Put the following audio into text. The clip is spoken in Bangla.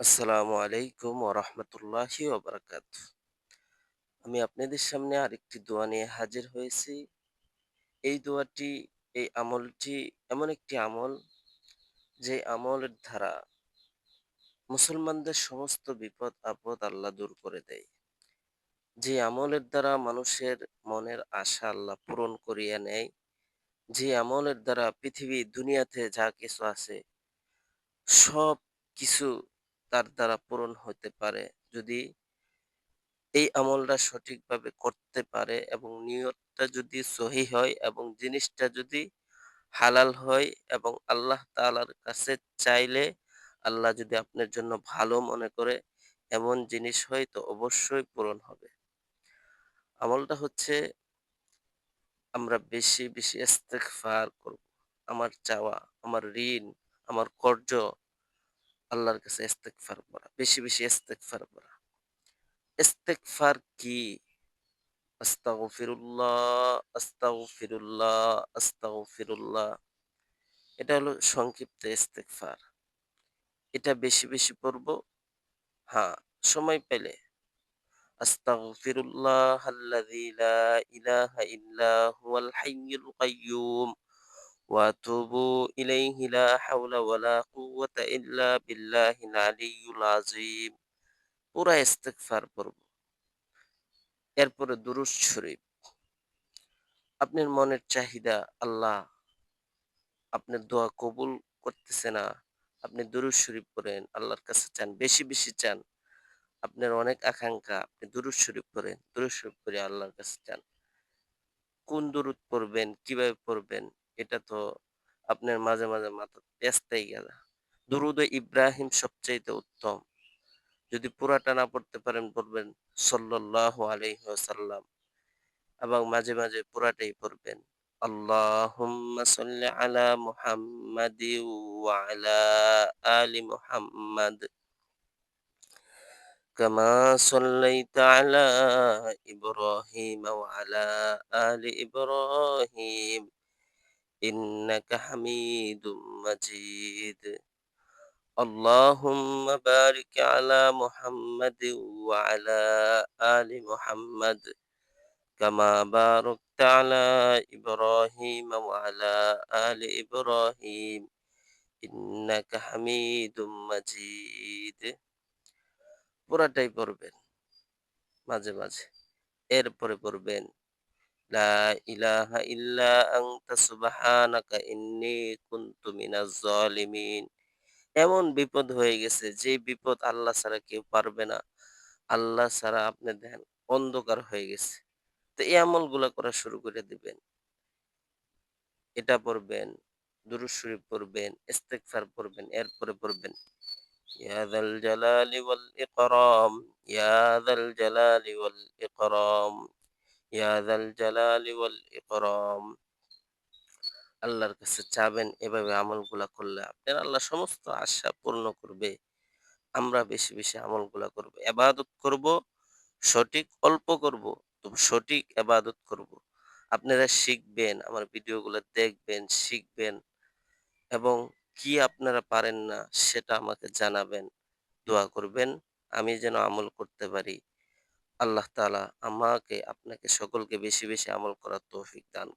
আসসালামু আলাইকুম ওরহমতুল্লাহি ওবরাকাত। আমি আপনাদের সামনে আরেকটি দোয়া নিয়ে হাজির হয়েছি। এই দোয়াটি, এই আমলটি এমন একটি আমল যে আমলের দ্বারা মুসলমানদের সমস্ত বিপদ, আপদ আল্লাহ দূর করে দেয়। যে আমলের দ্বারা মানুষের মনের আশা আল্লাহ পূরণ করিয়ে নেয়, যে আমলের দ্বারা পৃথিবী, দুনিয়াতে যা কিছু আছে, সব কিছু তার দ্বারা পূরণ হতে পারে যদি এই আমলটা সঠিকভাবে করতে পারে এবং নিয়তটা যদি সহি হয় এবং জিনিসটা যদি হালাল হয় এবং আল্লাহ তাআলার কাছে চাইলে আল্লাহ যদি আপনার জন্য ভালো মনে করে এমন জিনিস হয় তো অবশ্যই পূরণ হবে। আমলটা হচ্ছে আমরা বেশি, বেশি ইস্তেগফার করব। আমার চাওয়া, আমার ঋণ, আমার কর্জ আল্লাহর কাছে ইস্তেগফার করা। বেশি, বেশি ইস্তেগফার করা। ইস্তেগফার কি? আস্তাগফিরুল্লাহ, আস্তাগফিরুল্লাহ, আস্তাগফিরুল্লাহ। এটা হলো সংক্ষিপ্ত ইস্তেগফার। এটা বেশি, বেশি পড়ব। হ্যাঁ, সময় পেলে আস্তাগফিরুল্লাহাল্লাযী লা ইলাহা ইল্লা হুয়াল হাইয়্যুল কাইয়্যুম ইলাইহি লা হাওলা ওয়া লা কুওয়াতা ইল্লা বিল্লাহিল আলিয়্যুল আযীম। পুরা ইস্তেগফার পড়ব। এরপরে দুরূদ শরীফ। আপনার মনের চাহিদা আল্লাহ আপনার দোয়া কবুল করতেছে না। আপনি দুরূদ শরীফ পড়েন, আল্লাহর কাছে চান, বেশি, বেশি চান। আপনার অনেক আকাঙ্ক্ষা, আপনি দুরূদ শরীফ পড়েন, দুরূদ শরীফ পড়ে আল্লাহর কাছে চান। কোন দুরূদ পড়বেন, কীভাবে পড়বেন এটা তো আপনার মাঝে, মাঝে মাথা পেঁচতেই গেলা। দুরূদে ইব্রাহিম সবচাইতে উত্তম। যদি পুরাটা না পড়তে পারেন পড়বেন সাল্লাল্লাহু আলাইহি ওয়াসাল্লাম এবং মাঝে, মাঝে পুরাটাই পড়বেন। সাল্লি আলা আলা কামা সাল্লাইতা আলা ইব্রাহিম ওয়া আলা আলি ইব্রাহিম ইন্নাকা হামিদুম মাজিদ। اللهم بارك على محمد وعلى آل محمد كما باركت على إبراهيم وعلى آل إبراهيم إنك حميد مجيد পুরাটাই পড়বেন মাঝে মাঝে এরপরে পড়বেন লা ইলাহা ইল্লা আনতা সুবহানাকা ইন্নী কুনতু মিনাজ জালিমিন এমন বিপদ হয়ে গেছে যে বিপদ আল্লাহ ছাড়া কেউ পারবে না। আল্লাহ ছাড়া আপনি দেখেন অন্ধকার হয়ে গেছে। তো এই আমলগুলা করা শুরু করে দিবেন। এটা পড়বেন, দুরূদ শরীফ পড়বেন, ইস্তেগফার পড়বেন, এরপরে পড়বেন ইয়া যাল জালালি ওয়াল ইকরাম, ইয়া যাল জালালি ওয়াল ইকরাম, ইয়া ইকরাম। আল্লাহর কাছে চাবেন এভাবে আমলগুলা করলে আপনার আল্লাহ সমস্ত আশা পূর্ণ করবে। আমরা বেশি, বেশি আমলগুলা করব। এবাদত করব, সঠিক অল্প করব, সঠিক এবাদত করব। আপনারা শিখবেন, আমার ভিডিওগুলো দেখবেন, শিখবেন এবং কি আপনারা পারেন না সেটা আমাকে জানাবেন। দোয়া করবেন আমি যেন আমল করতে পারি। আল্লাহ তালা আমাকে আপনাকে সকলকে বেশি, বেশি আমল করার তৌফিক দান